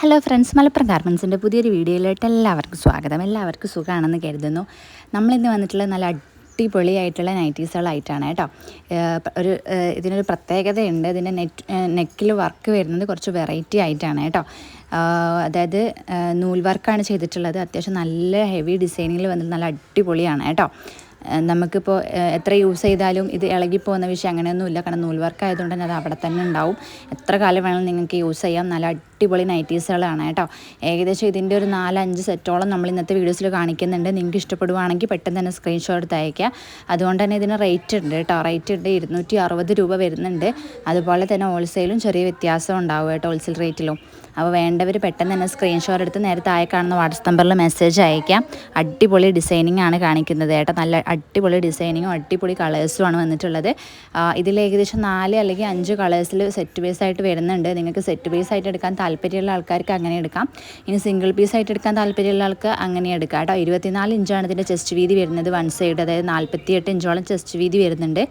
Hello friends Malappuram ഗാർമെൻസിന്റെ പുതിയൊരു വീഡിയോയിലോട്ട് എല്ലാവർക്കും സ്വാഗതം. എല്ലാവർക്കും സുഖമാണെന്ന് കരുതുന്നു. നമ്മളിന്ന് വന്നിട്ടുള്ള നല്ല അടിപൊളിയായിട്ടുള്ള നൈറ്റീസുകളായിട്ടാണ് കേട്ടോ. ഒരു ഇതിനൊരു പ്രത്യേകതയുണ്ട്. ഇതിന്റെ നെറ്റ് നെക്കിൽ വർക്ക് വരുന്നത് കുറച്ച് വെറൈറ്റി ആയിട്ടാണ് കേട്ടോ. അതായത് നൂൽ വർക്കാണ് ചെയ്തിട്ടുള്ളത്. അത്യാവശ്യം നല്ല ഹെവി ഡിസൈനിൽ വന്നിട്ട് നല്ല അടിപൊളിയാണ് കേട്ടോ. നമുക്കിപ്പോൾ എത്ര യൂസ് ചെയ്താലും ഇത് ഇളകിപ്പോകുന്ന വിഷയം അങ്ങനെയൊന്നുമില്ല. കാരണം നൂൽ വർക്ക് ആയതുകൊണ്ട് തന്നെ അത് അവിടെ തന്നെ ഉണ്ടാവും. എത്ര കാലം വേണമെങ്കിലും നിങ്ങൾക്ക് യൂസ് ചെയ്യാം. നല്ല അടിപൊളി നൈറ്റീസുകളാണ് കേട്ടോ. ഏകദേശം ഇതിന്റെ ഒരു നാലഞ്ച് സെറ്റോളം നമ്മൾ ഇന്നത്തെ വീഡിയോസിൽ കാണിക്കുന്നുണ്ട്. നിങ്ങൾക്ക് ഇഷ്ടപ്പെടുവാണെങ്കിൽ പെട്ടെന്ന് തന്നെ സ്ക്രീൻഷോട്ട് എടുത്ത് അയക്കുക അതുകൊണ്ട് തന്നെ ഇതിന് റേറ്റ് ഉണ്ട് കേട്ടോ. റേറ്റ് ഉണ്ട് ഇരുന്നൂറ്റി അറുപത് രൂപ വരുന്നുണ്ട്. അതുപോലെ തന്നെ ഹോൾസെയിലും ചെറിയ വ്യത്യാസം ഉണ്ടാവും കേട്ടോ ഹോൾസെയിൽ റേറ്റിലും അപ്പോൾ വേണ്ടവർ പെട്ടെന്ന് തന്നെ സ്ക്രീൻഷോട്ട് എടുത്ത് നേരത്തെ ആയി കാണുന്ന വാട്സപ്പ് നമ്പറിൽ മെസ്സേജ് അയക്കാം അടിപൊളി ഡിസൈനിങ് ആണ് കാണിക്കുന്നത് കേട്ടോ. നല്ല അടിപൊളി ഡിസൈനിങ്ങും അടിപൊളി കളേഴ്സുമാണ് വന്നിട്ടുള്ളത്. ഇതിൽ ഏകദേശം നാല് അല്ലെങ്കിൽ അഞ്ച് കളേഴ്സിൽ സെറ്റ് ബേസ് ആയിട്ട് വരുന്നുണ്ട്. നിങ്ങൾക്ക് സെറ്റ് ബേസ് ആയിട്ട് എടുക്കാൻ താല്പര്യമുള്ള ആൾക്കാർക്ക് അങ്ങനെ എടുക്കാം. ഇനി സിംഗിൾ പീസ് ആയിട്ട് എടുക്കാൻ താല്പര്യമുള്ള ആൾക്ക് അങ്ങനെ എടുക്കാം. കേട്ടോ ഇരുപത്തിനാല് ഇഞ്ചാണ് ഇതിന്റെ ചെസ്റ്റ് വീതി വരുന്നത് വൺ സൈഡ് അതായത് നാൽപ്പത്തിയെട്ട് ഇഞ്ചോളം ചെസ്റ്റ് വീതി വരുന്നുണ്ട്.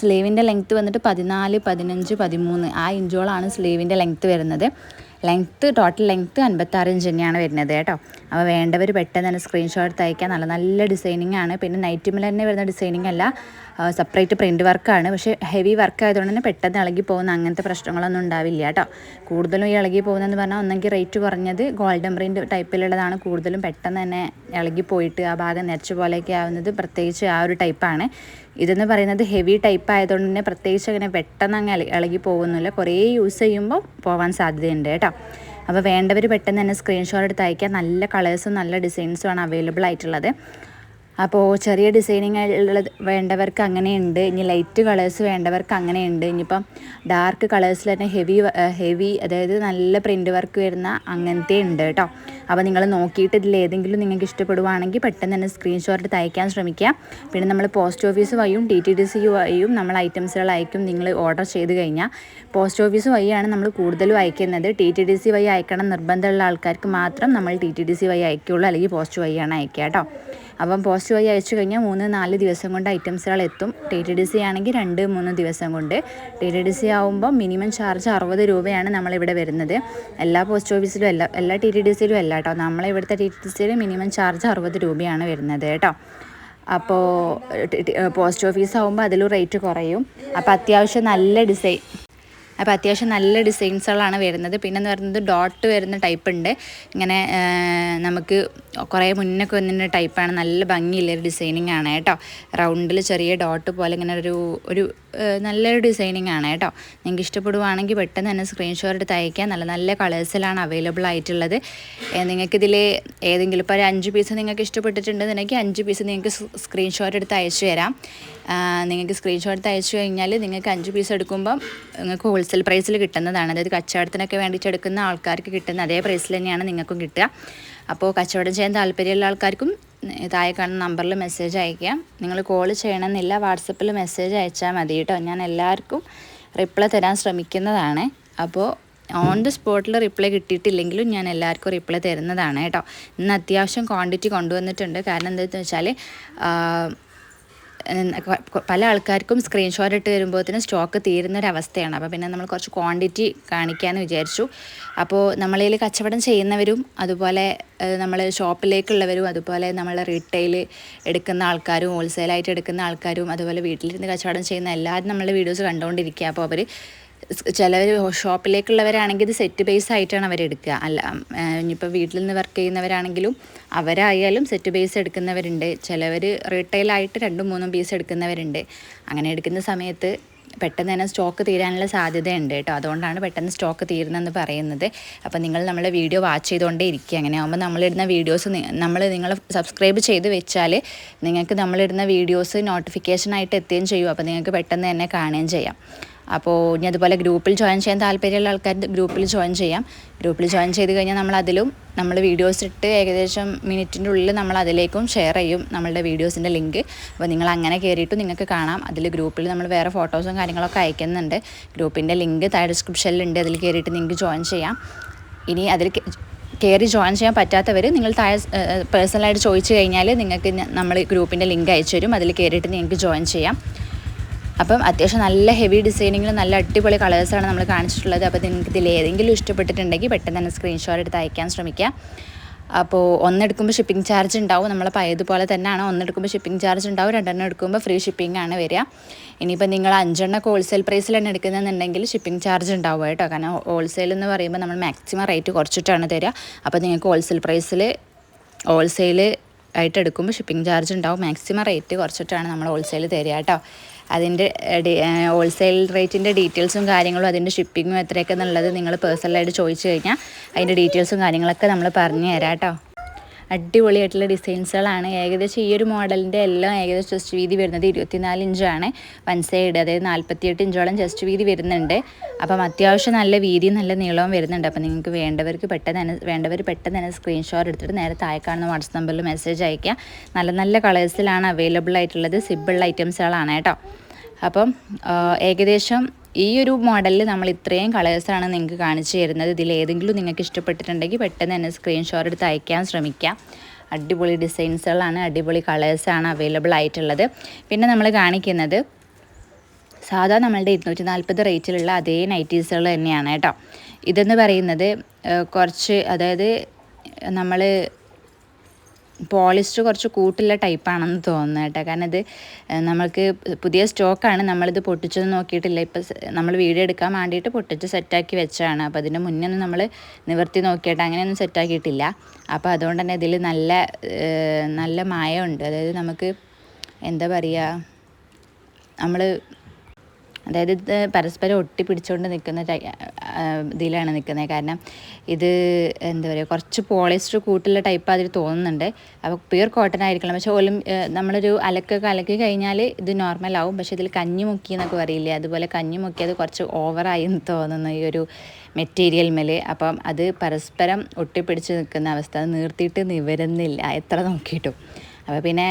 സ്ലീവിന്റെ ലെങ്ത്ത് വന്നിട്ട് പതിനാല് പതിനഞ്ച് പതിമൂന്ന് ആ ഇഞ്ചോളാണ് സ്ലീവിന്റെ ലെങ്ത്ത് വരുന്നത്. ലെങ്ത്ത് ടോട്ടൽ ലെങ്ത്ത് അൻപത്താറ് ഇഞ്ച് തന്നെയാണ് വരുന്നത് കേട്ടോ. അപ്പോൾ വേണ്ടവർ പെട്ടെന്ന് തന്നെ സ്ക്രീൻഷോട്ട് അയക്കാൻ നല്ല നല്ല ഡിസൈനിങ് ആണ്. പിന്നെ നൈറ്റ് നൈറ്റിമിൽ തന്നെ വരുന്ന ഡിസൈനിങ് അല്ല. സെപ്പറേറ്റ് പ്രിന്റ് വർക്കാണ് പക്ഷേ ഹെവി വർക്ക് ആയതുകൊണ്ട് തന്നെ പെട്ടെന്ന് ഇളകി പോകുന്ന അങ്ങനത്തെ പ്രശ്നങ്ങളൊന്നും ഉണ്ടാവില്ല കേട്ടോ. കൂടുതലും ഈ ഇളകി പോകുന്നതെന്ന് പറഞ്ഞാൽ ഒന്നെങ്കിൽ റേറ്റ് കുറഞ്ഞത് ഗോൾഡൻ പ്രിന്റ് ടൈപ്പിലുള്ളതാണ് കൂടുതലും പെട്ടെന്ന് തന്നെ ഇളകി പോയിട്ട് ആ ഭാഗം നിരച്ച പോലെയൊക്കെ ആവുന്നത് പ്രത്യേകിച്ച് ആ ഒരു ടൈപ്പാണ് ഇതെന്ന് പറയുന്നത് ഹെവി ടൈപ്പ് ആയതുകൊണ്ട് തന്നെ പ്രത്യേകിച്ച് അങ്ങനെ പെട്ടെന്ന് അങ്ങ് ഇള- ഇളകി പോകുന്നില്ല. കുറേ യൂസ് ചെയ്യുമ്പോൾ പോകാൻ സാധ്യതയുണ്ട് കേട്ടോ. അപ്പോൾ വേണ്ടവർ പെട്ടെന്ന് തന്നെ സ്ക്രീൻഷോട്ട് എടുത്ത് അയക്കാൻ നല്ല കളേഴ്സും നല്ല ഡിസൈൻസും ആണ് അവൈലബിൾ ആയിട്ടുള്ളത്. അപ്പോൾ ചെറിയ ഡിസൈനിങ് ഉള്ളത് വേണ്ടവർക്ക് അങ്ങനെയുണ്ട്. ഇനി ലൈറ്റ് കളേഴ്സ് വേണ്ടവർക്ക് അങ്ങനെയുണ്ട്. ഇനിയിപ്പം ഡാർക്ക് കളേഴ്സിൽ തന്നെ ഹെവി ഹെവി അതായത് നല്ല പ്രിന്റ് വർക്ക് വരുന്ന അങ്ങനത്തെ ഉണ്ട് കേട്ടോ. അപ്പോൾ നിങ്ങൾ നോക്കിയിട്ട് ഇതിൽ ഏതെങ്കിലും നിങ്ങൾക്ക് ഇഷ്ടപ്പെടുവാണെങ്കിൽ പെട്ടെന്ന് തന്നെ സ്ക്രീൻഷോട്ട് തയ്ക്കാൻ ശ്രമിക്കുക. പിന്നെ നമ്മൾ പോസ്റ്റ് ഓഫീസ് വഴിയും ടി ടി ഡി സി വഴിയും നമ്മൾ ഐറ്റംസുകൾ അയക്കും. നിങ്ങൾ ഓർഡർ ചെയ്ത് കഴിഞ്ഞാൽ പോസ്റ്റ് ഓഫീസ് വഴിയാണ് നമ്മൾ കൂടുതലും അയക്കുന്നത്. ടി ടി ഡി സി വഴി അയക്കണം നിർബന്ധമുള്ള ആൾക്കാർക്ക് മാത്രം നമ്മൾ ടി ടി ഡി സി വഴി അയക്കുകയുള്ളൂ. അല്ലെങ്കിൽ പോസ്റ്റ് വഴിയാണ് അയക്കുക കേട്ടോ. അപ്പം പോസ്റ്റ് വഴി അയച്ചു കഴിഞ്ഞാൽ മൂന്ന് നാല് ദിവസം കൊണ്ട് ഐറ്റംസുകൾ എത്തും. ടി ടി ഡി സി ആണെങ്കിൽ രണ്ട് മൂന്ന് ദിവസം കൊണ്ട്. ടി ടി ഡി സി ആകുമ്പോൾ മിനിമം ചാർജ് അറുപത് രൂപയാണ് നമ്മളിവിടെ വരുന്നത്. എല്ലാ പോസ്റ്റ് ഓഫീസിലും എല്ലാ എല്ലാ ടി ടി ഡി സിയിലും അല്ല കേട്ടോ. നമ്മളെ ഇവിടുത്തെ ടി ടി സിയിൽ മിനിമം ചാർജ് അറുപത് രൂപയാണ് വരുന്നത് കേട്ടോ. അപ്പോൾ പോസ്റ്റ് ഓഫീസ് ആകുമ്പോൾ അതിലും റേറ്റ് കുറയും. അപ്പോൾ അത്യാവശ്യം നല്ല ഡിസൈൻ അപ്പോൾ അത്യാവശ്യം നല്ല ഡിസൈൻസുകളാണ് വരുന്നത്. പിന്നെ എന്ന് പറയുന്നത് ഡോട്ട് വരുന്ന ടൈപ്പ് ഉണ്ട് ഇങ്ങനെ നമുക്ക് കുറേ മുന്നൊക്കെ വന്നിട്ട് ടൈപ്പാണ്. നല്ല ഭംഗിയുള്ള ഒരു ഡിസൈനിങ് ആണ് കേട്ടോ. റൗണ്ടിൽ ചെറിയ ഡോട്ട് പോലെ ഇങ്ങനെ ഒരു ഒരു നല്ലൊരു ഡിസൈനിങ് ആണ് കേട്ടോ. നിങ്ങൾക്ക് ഇഷ്ടപ്പെടുവാണെങ്കിൽ പെട്ടെന്ന് തന്നെ സ്ക്രീൻഷോട്ട് എടുത്ത് അയക്കാം നല്ല നല്ല കളേഴ്സിലാണ് അവൈലബിൾ ആയിട്ടുള്ളത്. നിങ്ങൾക്കിതിൽ ഏതെങ്കിലും ഇപ്പോൾ ഒരു അഞ്ച് പീസ് നിങ്ങൾക്ക് ഇഷ്ടപ്പെട്ടിട്ടുണ്ടെന്നുണ്ടെങ്കിൽ അഞ്ച് പീസ് നിങ്ങൾക്ക് സ്ക്രീൻഷോട്ട് എടുത്ത് അയച്ചു തരാം. നിങ്ങൾക്ക് സ്ക്രീൻഷോട്ട് എടുത്ത് അയച്ചു കഴിഞ്ഞാൽ നിങ്ങൾക്ക് അഞ്ച് പീസ് എടുക്കുമ്പം നിങ്ങൾക്ക് ഹോൾസെയിൽ പ്രൈസിൽ കിട്ടുന്നതാണ്. അതായത് കച്ചവടത്തിനൊക്കെ വേണ്ടിയിട്ട് എടുക്കുന്ന ആൾക്കാർക്ക് കിട്ടുന്ന അതേ പ്രൈസിൽ തന്നെയാണ് നിങ്ങൾക്കും കിട്ടുക. അപ്പോൾ കച്ചവടം ചെയ്യാൻ താല്പര്യമുള്ള ആൾക്കാർക്കും താഴെ കാണുന്ന നമ്പറിൽ മെസ്സേജ് അയക്കാം നിങ്ങൾ കോൾ ചെയ്യണമെന്നില്ല വാട്സപ്പിൽ മെസ്സേജ് അയച്ചാൽ മതി കേട്ടോ. ഞാൻ എല്ലാവർക്കും റിപ്ലൈ തരാൻ ശ്രമിക്കുന്നതാണ്. അപ്പോൾ ഓൺ ദി സ്പോട്ടിൽ റിപ്ലൈ കിട്ടിയിട്ടില്ലെങ്കിലും ഞാൻ എല്ലാവർക്കും റിപ്ലൈ തരുന്നതാണ് കേട്ടോ. ഇന്ന് അത്യാവശ്യം ക്വാണ്ടിറ്റി കൊണ്ടുവന്നിട്ടുണ്ട്. കാരണം എന്താണെന്ന് വെച്ചാൽ പല ആൾക്കാർക്കും സ്ക്രീൻഷോട്ട് ഇട്ട് വരുമ്പോഴത്തേനും സ്റ്റോക്ക് തീരുന്ന ഒരു അവസ്ഥയാണ് അപ്പോൾ പിന്നെ നമ്മൾ കുറച്ച് ക്വാണ്ടിറ്റി കാണിക്കാമെന്ന് വിചാരിച്ചു. അപ്പോൾ നമ്മളിൽ കച്ചവടം ചെയ്യുന്നവരും അതുപോലെ നമ്മൾ ഷോപ്പിലേക്കുള്ളവരും അതുപോലെ നമ്മൾ റീറ്റെയിൽ എടുക്കുന്ന ആൾക്കാരും ഹോൾസെയിലായിട്ട് എടുക്കുന്ന ആൾക്കാരും അതുപോലെ വീട്ടിലിരുന്ന് കച്ചവടം ചെയ്യുന്ന എല്ലാവരും നമ്മളുടെ വീഡിയോസ് കണ്ടുകൊണ്ടിരിക്കുക അപ്പോൾ അവർ ചിലവർ ഷോപ്പിലേക്കുള്ളവരാണെങ്കിൽ ഇത് സെറ്റ് ബേസ് ആയിട്ടാണ് അവർ എടുക്കുക. അല്ല ഇനിയിപ്പോൾ വീട്ടിൽ നിന്ന് വർക്ക് ചെയ്യുന്നവരാണെങ്കിലും അവരായാലും സെറ്റ് ബേസ് എടുക്കുന്നവരുണ്ട്. ചിലവർ റീറ്റെയിലായിട്ട് രണ്ടും മൂന്നും പീസ് എടുക്കുന്നവരുണ്ട്. അങ്ങനെ എടുക്കുന്ന സമയത്ത് പെട്ടെന്ന് തന്നെ സ്റ്റോക്ക് തീരാനുള്ള സാധ്യതയുണ്ട് കേട്ടോ. അതുകൊണ്ടാണ് പെട്ടെന്ന് സ്റ്റോക്ക് തീരുന്നതെന്ന് പറയുന്നത്. അപ്പോൾ നിങ്ങൾ നമ്മളെ വീഡിയോ വാച്ച് ചെയ്തുകൊണ്ടേ ഇരിക്കുക. അങ്ങനെ ആകുമ്പോൾ നമ്മളിടുന്ന വീഡിയോസ് നമ്മൾ നിങ്ങൾ സബ്സ്ക്രൈബ് ചെയ്ത് വെച്ചാൽ നിങ്ങൾക്ക് നമ്മളിടുന്ന വീഡിയോസ് നോട്ടിഫിക്കേഷനായിട്ട് എത്തുകയും ചെയ്യും. അപ്പോൾ നിങ്ങൾക്ക് പെട്ടെന്ന് തന്നെ കാണുകയും ചെയ്യാം. അപ്പോൾ ഇനി അതുപോലെ ഗ്രൂപ്പിൽ ജോയിൻ ചെയ്യാൻ താല്പര്യമുള്ള ആൾക്കാർ ഗ്രൂപ്പിൽ ജോയിൻ ചെയ്യാം. ഗ്രൂപ്പിൽ ജോയിൻ ചെയ്ത് കഴിഞ്ഞാൽ നമ്മൾ അതിലും നമ്മൾ വീഡിയോസ് ഇട്ട് ഏകദേശം മിനിറ്റിന്റെ ഉള്ളിൽ നമ്മൾ അതിലേക്കും ഷെയർ ചെയ്യും നമ്മളുടെ വീഡിയോസിന്റെ ലിങ്ക് അപ്പോൾ നിങ്ങൾ അങ്ങനെ കയറിയിട്ട് നിങ്ങൾക്ക് കാണാം. അതിൽ ഗ്രൂപ്പിൽ നമ്മൾ വേറെ ഫോട്ടോസും കാര്യങ്ങളൊക്കെ അയക്കുന്നുണ്ട്. ഗ്രൂപ്പിന്റെ ലിങ്ക് താഴെ ഡിസ്ക്രിപ്ഷനിലുണ്ട് അതിൽ കയറിയിട്ട് നിങ്ങൾക്ക് ജോയിൻ ചെയ്യാം. ഇനി അതിൽ കയറി ജോയിൻ ചെയ്യാൻ പറ്റാത്തവർ നിങ്ങൾ താഴെ പേഴ്സണലായിട്ട് ചോദിച്ചു കഴിഞ്ഞാൽ നിങ്ങൾക്ക് നമ്മൾ ഗ്രൂപ്പിന്റെ ലിങ്ക് അയച്ചു തരും. അതിൽ കയറിയിട്ട് നിങ്ങൾക്ക് ജോയിൻ ചെയ്യാം. അപ്പം അത്യാവശ്യം നല്ല ഹെവി ഡിസൈനിങ്ങിൽ നല്ല അടിപൊളി കളേഴ്സാണ് നമ്മൾ കാണിച്ചിട്ടുള്ളത്. അപ്പോൾ നിങ്ങൾക്ക് ഇതിൽ ഏതെങ്കിലും ഇഷ്ടപ്പെട്ടിട്ടുണ്ടെങ്കിൽ പെട്ടെന്ന് തന്നെ സ്ക്രീൻഷോട്ട് എടുത്ത് അയക്കാൻ ശ്രമിക്കുക അപ്പോൾ ഒന്നെടുക്കുമ്പോൾ ഷിപ്പിംഗ് ചാർജ് ഉണ്ടാവും. നമ്മൾ പഴയതുപോലെ തന്നെയാണ്. ഒന്നെടുക്കുമ്പോൾ ഷിപ്പിംഗ് ചാർജ് ഉണ്ടാവും. രണ്ടെണ്ണം എടുക്കുമ്പോൾ ഫ്രീ ഷിപ്പിംഗ് ആണ് വരിക. ഇനിയിപ്പോൾ നിങ്ങൾ അഞ്ചെണ്ണം ഹോൾസെയിൽ പ്രൈസിലാണ് എടുക്കുന്നതെന്നുണ്ടെങ്കിൽ ഷിപ്പിംഗ് ചാർജ് ഉണ്ടാവും കേട്ടോ. കാരണം ഹോൾസെയിൽ എന്ന് പറയുമ്പോൾ നമ്മൾ മാക്സിമം റേറ്റ് കുറച്ചിട്ടാണ് തരിക. അപ്പോൾ നിങ്ങൾക്ക് ഹോൾസെയിൽ പ്രൈസിൽ ഹോൾസെയിൽ ആയിട്ട് എടുക്കുമ്പോൾ ഷിപ്പിംഗ് ചാർജ് ഉണ്ടാവും. മാക്സിമം റേറ്റ് കുറച്ചിട്ടാണ് നമ്മൾ ഹോൾസെയിൽ തരിക കേട്ടോ. അതിന്റെ ഹോൾസെയിൽ റേറ്റിന്റെ ഡീറ്റെയിൽസും കാര്യങ്ങളും അതിന്റെ ഷിപ്പിങ്ങും എത്രയൊക്കെ എന്നുള്ളത് നിങ്ങൾ പേഴ്സണലായിട്ട് ചോദിച്ചു കഴിഞ്ഞാൽ അതിന്റെ ഡീറ്റെയിൽസും കാര്യങ്ങളൊക്കെ നമ്മൾ പറഞ്ഞു തരാം കേട്ടോ. അടിപൊളിയായിട്ടുള്ള ഡിസൈൻസുകളാണ്. ഏകദേശം ഈ ഒരു മോഡലിന്റെ എല്ലാം ഏകദേശം ചെസ്റ്റ് വീതി വരുന്നത് ഇരുപത്തിനാല് ഇഞ്ചാണ്. വൺ സൈഡ് അതായത് നാൽപ്പത്തിയെട്ട് ഇഞ്ചോളം ചെസ്റ്റ് വീതി വരുന്നുണ്ട്. അപ്പം അത്യാവശ്യം നല്ല വീതിയും നല്ല നീളവും വരുന്നുണ്ട്. അപ്പം നിങ്ങൾക്ക് വേണ്ടവർക്ക് പെട്ടെന്ന് തന്നെ വേണ്ടവർ പെട്ടെന്ന് തന്നെ സ്ക്രീൻഷോട്ട് എടുത്തിട്ട് നേരെ താഴെ കാണുന്ന വാട്സപ്പ് നമ്പറിൽ മെസ്സേജ് അയയ്ക്കുക. നല്ല നല്ല കളേഴ്സിലാണ് അവൈലബിൾ ആയിട്ടുള്ളത്. സിബിൾ ഐറ്റംസുകളാണ് കേട്ടോ. അപ്പം ഏകദേശം ഈ ഒരു മോഡലിൽ നമ്മൾ ഇത്രയും കളേഴ്സാണ് നിങ്ങൾക്ക് കാണിച്ചു തരുന്നത്. ഇതിൽ ഏതെങ്കിലും നിങ്ങൾക്ക് ഇഷ്ടപ്പെട്ടിട്ടുണ്ടെങ്കിൽ പെട്ടെന്ന് തന്നെ സ്ക്രീൻഷോട്ട് എടുത്ത് അയക്കാൻ ശ്രമിക്കാം. അടിപൊളി ഡിസൈൻസുകളാണ് അടിപൊളി കളേഴ്സാണ് അവൈലബിൾ ആയിട്ടുള്ളത്. പിന്നെ നമ്മൾ കാണിക്കുന്നത് സാധാ നമ്മളുടെ ഇരുന്നൂറ്റി നാൽപ്പത് റേറ്റിലുള്ള അതേ നൈറ്റീസുകൾ തന്നെയാണ് കേട്ടോ. ഇതെന്ന് പറയുന്നത് കുറച്ച് അതായത് നമ്മൾ പോളിസ്റ്റർ കുറച്ച് കൂട്ടുള്ള ടൈപ്പാണെന്ന് തോന്നുന്നു കേട്ടോ. കാരണം ഇത് നമ്മൾക്ക് പുതിയ സ്റ്റോക്കാണ് നമ്മളിത് പൊട്ടിച്ചത് നോക്കിയിട്ടില്ല. ഇപ്പം നമ്മൾ വീഡിയോ എടുക്കാൻ വേണ്ടിയിട്ട് പൊട്ടിച്ച് സെറ്റാക്കി വെച്ചാണ് അപ്പോൾ അതിന്റെ മുന്നേ ഒന്നും നമ്മൾ നിവർത്തി നോക്കിയിട്ട് അങ്ങനെയൊന്നും സെറ്റാക്കിയിട്ടില്ല. അപ്പോൾ അതുകൊണ്ട് തന്നെ ഇതിൽ നല്ല നല്ല മായമുണ്ട്. അതായത് നമുക്ക് എന്താ പറയുക നമ്മൾ അതായത് ഇത് പരസ്പരം ഒട്ടിപ്പിടിച്ചുകൊണ്ട് നിൽക്കുന്ന ഇതിലാണ് നിൽക്കുന്നത്. കാരണം ഇത് എന്താ പറയുക കുറച്ച് പോളിസ്റ്റർ കൂട്ടുള്ള ടൈപ്പ് അതിൽ തോന്നുന്നുണ്ട്. അപ്പോൾ പ്യുർ കോട്ടൺ ആയിരിക്കണം. പക്ഷേ ഒലും നമ്മളൊരു അലക്കൊക്കെ അലക്കി കഴിഞ്ഞാൽ ഇത് നോർമൽ ആവും. പക്ഷേ ഇതിൽ കഞ്ഞി മുക്കി എന്നൊക്കെ പറയില്ലേ? അതുപോലെ കഞ്ഞി മുക്കിയത് കുറച്ച് ഓവറായി എന്ന് തോന്നുന്നു ഈ ഒരു മെറ്റീരിയൽ മേൽ അപ്പം അത് പരസ്പരം ഒട്ടിപ്പിടിച്ച് നിൽക്കുന്ന അവസ്ഥ നിർത്തിയിട്ട് നിവരുന്നില്ല. എത്ര നോക്കിയിട്ടും. അപ്പോൾ പിന്നെ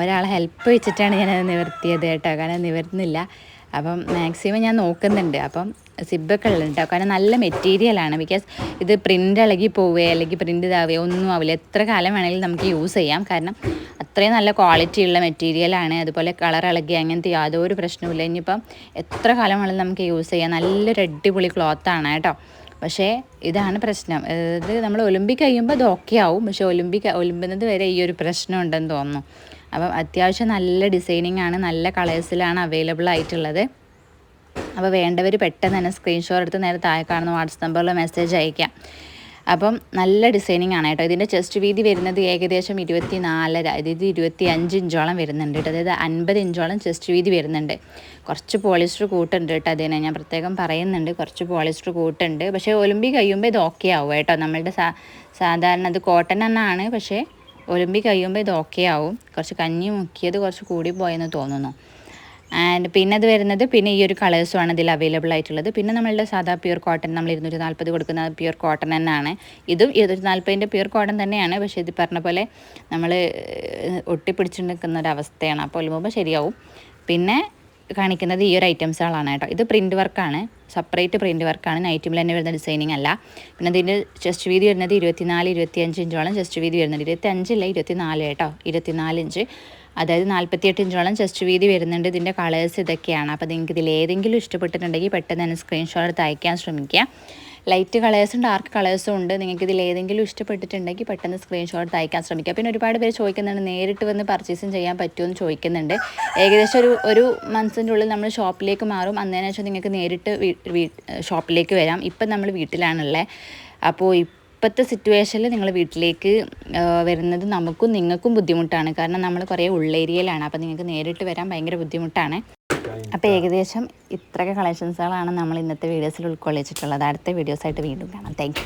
ഒരാളെ ഹെൽപ്പ് വെച്ചിട്ടാണ് ഞാനത് നിവർത്തിയത് കേട്ടോ. കാരണം നിവർത്തുന്നില്ല അപ്പം മാക്സിമം ഞാൻ നോക്കുന്നുണ്ട്. അപ്പം സിബൊക്കെ ഉള്ളുണ്ട് കാരണം നല്ല മെറ്റീരിയലാണ് ബിക്കോസ് ഇത് പ്രിന്റ് ഇളകി പോവുകയോ അല്ലെങ്കിൽ പ്രിന്റ് ഇതാവുകയോ ഒന്നും ആവില്ല. എത്ര കാലം വേണമെങ്കിലും നമുക്ക് യൂസ് ചെയ്യാം. കാരണം അത്രയും നല്ല ക്വാളിറ്റി ഉള്ള മെറ്റീരിയലാണ് അതുപോലെ കളർ ഇളകി അങ്ങനത്തെ യാതൊരു പ്രശ്നവുമില്ല ഇനിയിപ്പം എത്ര കാലം വേണമെങ്കിലും നമുക്ക് യൂസ് ചെയ്യാം. നല്ലൊരു അടിപൊളി ക്ലോത്താണ് കേട്ടോ. പക്ഷേ ഇതാണ് പ്രശ്നം. ഇത് നമ്മൾ ഒലിമ്പിക് കഴിയുമ്പോൾ അത് ഓക്കെ ആവും. പക്ഷേ ഒലിമ്പിക് ഒലിമ്പുന്നത് വരെ ഈ ഒരു പ്രശ്നം ഉണ്ടെന്ന് തോന്നുന്നു. അപ്പം അത്യാവശ്യം നല്ല ഡിസൈനിങ് ആണ് നല്ല കളേഴ്സിലാണ് അവൈലബിൾ ആയിട്ടുള്ളത്. അപ്പോൾ വേണ്ടവർ പെട്ടെന്ന് തന്നെ സ്ക്രീൻഷോട്ട് എടുത്ത് നേരെ താഴെ കാണുന്ന വാട്സപ്പ് നമ്പറിൽ മെസ്സേജ് അയക്കാം. അപ്പം നല്ല ഡിസൈനിങ് ആണ് കേട്ടോ. ഇതിന്റെ ചെസ്റ്റ് വീതി വരുന്നത് ഏകദേശം ഇരുപത്തി നാലര അതായത് ഇരുപത്തി അഞ്ച് ഇഞ്ചോളം വരുന്നുണ്ട് കേട്ടോ. അതായത് അൻപത് ഇഞ്ചോളം ചെസ്റ്റ് വീതി വരുന്നുണ്ട്. കുറച്ച് പോളിസ്റ്റർ കൂട്ടുണ്ട് കേട്ടോ അതിനെ. ഞാൻ പ്രത്യേകം പറയുന്നുണ്ട് കുറച്ച് പോളിസ്റ്റർ കൂട്ടുണ്ട്. പക്ഷേ ഒലിമ്പിക് കഴിയുമ്പോൾ ഇത് ഓക്കെ ആവും കേട്ടോ. നമ്മളുടെ സാധാരണ അത് കോട്ടൺ തന്നെയാണ് പക്ഷേ ഒലിമ്പി കഴിയുമ്പോൾ ഇത് ഓക്കെ ആവും കുറച്ച് കഞ്ഞി മുക്കിയത് കുറച്ച് കൂടി പോയെന്ന് തോന്നുന്നു. ആൻഡ് പിന്നെ അത് വരുന്നത് പിന്നെ ഈ ഒരു കളേഴ്സുമാണ് ഇതിൽ അവൈലബിൾ ആയിട്ടുള്ളത്. പിന്നെ നമ്മളുടെ സാധാ പ്യൂർ കോട്ടൺ നമ്മൾ ഇരുന്നൂറ്റി നാൽപ്പത് കൊടുക്കുന്ന പ്യൂർ കോട്ടൺ തന്നെയാണ്. ഇതും ഇരുന്നൂറ്റി നാൽപ്പതിന്റെ പ്യൂർ കോട്ടൺ തന്നെയാണ്. പക്ഷേ ഇത് പറഞ്ഞ പോലെ നമ്മൾ ഒട്ടിപ്പിടിച്ച് നിൽക്കുന്ന ഒരു അവസ്ഥയാണ്. അപ്പോൾ ഒലുമ്പോൾ ശരിയാവും. പിന്നെ കാണിക്കുന്നത് ഈ ഒരു ഐറ്റംസുകളാണ് കേട്ടോ. ഇത് പ്രിന്റ് വർക്കാണ്. സെപ്പറേറ്റ് പ്രിന്റ് വർക്കാണ്. നൈറ്റിമിൽ തന്നെ വരുന്ന ഡിസൈനിങ് അല്ല. പിന്നെ ഇതിന്റെ ചെസ്റ്റ് വീതി വരുന്നത് ഇരുപത്തിനാല് ഇരുപത്തിയഞ്ച് ഇഞ്ചോളം ചെസ്റ്റ് വീതി വരുന്നുണ്ട്. ഇരുപത്തി അഞ്ചില്ല ഇരുപത്തിനാല് കേട്ടോ. ഇരുപത്തിനാല് ഇഞ്ച്. അതായത് നാൽപ്പത്തിയെട്ട് ഇഞ്ചോളം ചെസ്റ്റ് വീതി വരുന്നുണ്ട് ഇതിന്റെ കളേഴ്സ് ഇതൊക്കെയാണ്. അപ്പോൾ നിങ്ങൾക്ക് ഇതിൽ ഏതെങ്കിലും ഇഷ്ടപ്പെട്ടിട്ടുണ്ടെങ്കിൽ പെട്ടെന്ന് തന്നെ സ്ക്രീൻഷോട്ട് എടുത്ത് അയക്കാൻ ശ്രമിക്കുക. ലൈറ്റ് കളേഴ്സും ഡാർക്ക് കളേഴ്സും ഉണ്ട്. നിങ്ങൾക്ക് ഇതിൽ ഏതെങ്കിലും ഇഷ്ടപ്പെട്ടിട്ടുണ്ടെങ്കിൽ പെട്ടെന്ന് സ്ക്രീൻഷോട്ട് അയക്കാൻ ശ്രമിക്കുക. പിന്നെ ഒരുപാട് പേര് ചോദിക്കുന്നുണ്ട് നേരിട്ട് വന്ന് പർച്ചേസും ചെയ്യാൻ പറ്റുമെന്ന് ചോദിക്കുന്നുണ്ട്. ഏകദേശം ഒരു ഒരു മന്ത്സിന്റെ ഉള്ളിൽ നമ്മൾ ഷോപ്പിലേക്ക് മാറും. അന്നേരം വെച്ചാൽ നിങ്ങൾക്ക് നേരിട്ട് ഷോപ്പിലേക്ക് വരാം. ഇപ്പം നമ്മൾ വീട്ടിലാണുള്ളത്. അപ്പോൾ ഇപ്പോഴത്തെ സിറ്റുവേഷനിൽ നിങ്ങൾ വീട്ടിലേക്ക് വരുന്നത് നമുക്കും നിങ്ങൾക്കും ബുദ്ധിമുട്ടാണ്. കാരണം നമ്മൾ കുറേ ഉള്ളേരിയയിലാണ് അപ്പോൾ നിങ്ങൾക്ക് നേരിട്ട് വരാൻ ഭയങ്കര ബുദ്ധിമുട്ടാണ്. അപ്പോൾ ഏകദേശം ഇത്രയൊക്കെ കളക്ഷൻസുകളാണ് നമ്മൾ ഇന്നത്തെ വീഡിയോസിൽ ഉൾക്കൊള്ളിച്ചിട്ടുള്ളത്. അടുത്ത വീഡിയോസായിട്ട് വീണ്ടും കാണാം. താങ്ക്